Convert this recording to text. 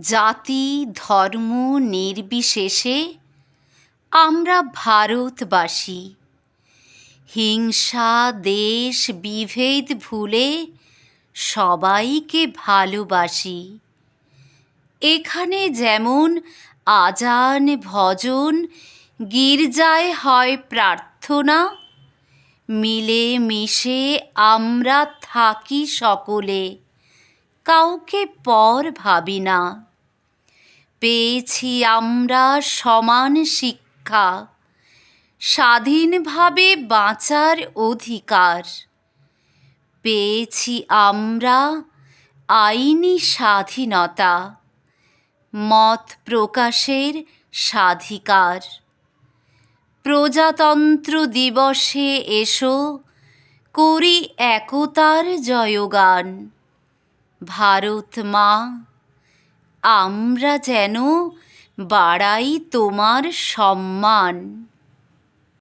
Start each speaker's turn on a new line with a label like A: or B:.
A: জাতি, ধর্ম নির্বিশেষে আমরা ভারতবাসী। হিংসা, দেশ বিভেদ ভুলে সবাইকে ভালোবাসি। এখানে যেমন আজান, ভজন, গির্জায় হয় প্রার্থনা মিলে মিশে আমরা থাকি সকলে। কাউকে পর ভাবি না। পেয়েছি আমরা সমান শিক্ষা, স্বাধীনভাবে বাঁচার অধিকার। পেয়েছি আমরা আইনি স্বাধীনতা, মত প্রকাশের স্বাধিকার। প্রজাতন্ত্র দিবসে এসো, করি একতার জয়গান। ভারত মা আমরা যেন বাড়াই তোমার সম্মান।